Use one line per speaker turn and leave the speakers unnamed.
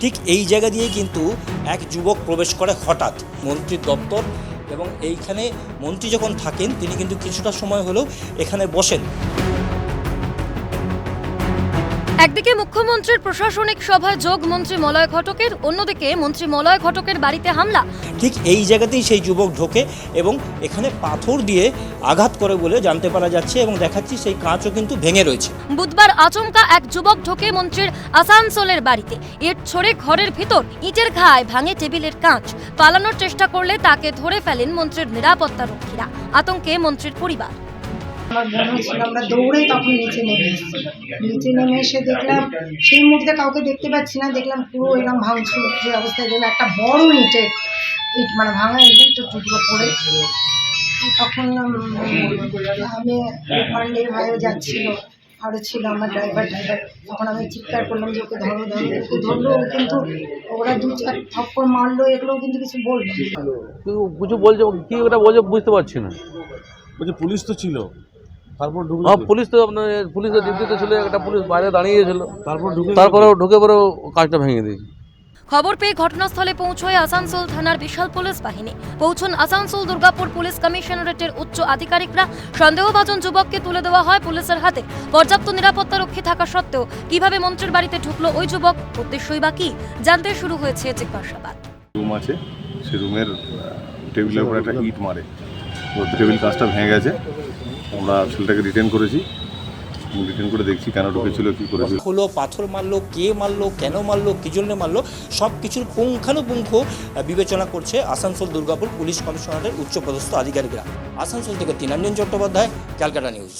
ঠিক এই জায়গা দিয়ে কিন্তু এক যুবক প্রবেশ করে হঠাৎ। মন্ত্রীর দপ্তর এবং এইখানে মন্ত্রী যখন থাকেন, তিনি কিন্তু কিছুটা সময় হলেও এখানে বসেন।
একদিকে মুখ্যমন্ত্রীর প্রশাসনিক সভায় যোগ মন্ত্রী মলয় ঘটকের অন্যদিকে মন্ত্রী মলয় ঘটকের বাড়িতে হামলা।
ঠিক এই জায়গাতেই সেই যুবক ঢোকে এবং এখানে পাথর দিয়ে আঘাত করে বলে জানতে পারা যাচ্ছে এবং দেখাচ্ছি সেই কাঁচও কিন্তু ভেঙে রয়েছে।
বুধবার আচমকা এক যুবক ঢোকে মন্ত্রীর আসানসোলের বাড়িতে। ইট ছড়ে ঘরের ভিতর ইটের ঘায় ভাঙে টেবিলের কাঁচ। পালানোর চেষ্টা করলে তাকে ধরে ফেলেন মন্ত্রীর নিরাপত্তা রক্ষীরা আতঙ্কে মন্ত্রীর পরিবার।
আমার বোনও ছিল আমরা দৌড়েই তখন নিচে নেমে এসেছি। নিচে নেমে এসে দেখলাম সেই মুহূর্তে কাউকে দেখতে পাচ্ছি না দেখলাম পুরো এরকম ভাঙচুর যে অবস্থায় দেখলাম একটা বড় ইটের ইট মানে ভাঙা ইট তো টুকরো পড়ে। তখন আমি পান্ডের ভাইও যাচ্ছিল আরও ছিল আমার ড্রাইভার ড্রাইভার তখন আমি চিৎকার করলাম যে ওকে ধরো ধরো ওকে ধরলো কিন্তু ওরা দু চার থপ্পড় মারলো এগুলোও কিন্তু কিছু বলবে
কেউ কিছু বলছে কি ওটা বলছে বুঝতে পারছি না।
বলছে পুলিশ তো ছিল। তারপর ঢুকলো
হ্যাঁ পুলিশ তো আপনার পুলিশের ডিউটিতে ছিল একটা পুলিশ বাইরে দাঁড়িয়েছিল
তারপর ঢুকে
তারপরে ঢুকে পরে কাজটা ভেঙে দিয়েছে।
খবর পেয়ে ঘটনাস্থলে পৌঁছয় আসানসোল থানার বিশাল পুলিশ বাহিনী। পৌঁছন আসানসোল দুর্গাপুর পুলিশ কমিশনারেটের উচ্চ আধিকারিকরা। সন্দেহভাজন যুবককে তুলে দেওয়া হয় পুলিশের হাতে। পর্যাপ্ত নিরাপত্তা রক্ষী থাকা সত্ত্বেও কীভাবে মন্ত্রীর বাড়িতে ঢুকলো ওই যুবক উদ্দেশ্যই বা কি? জানতে শুরু হয়েছে জিজ্ঞাসাবাদ
রুম আছে। সেই রুমের টেবিলের উপর একটা ইট মারে। টেবিল কাজটা ভেঙে গেছে। আমরা ছেলেটাকে রিটার্ন করেছি। রিটার্ন করে দেখছি কেন ঢুকেছিল, কী করেছিল।
হলো পাথর মারলো, কে মারলো, কেন মারলো, কী জন্য মারলো সব কিছুর পুঙ্খানুপুঙ্খ বিবেচনা করছে আসানসোল দুর্গাপুর পুলিশ কমিশনারের উচ্চপদস্থ আধিকারিকরা। আসানসোল থেকে তিনাঞ্জন চট্টোপাধ্যায়, ক্যালকাটা নিউজ।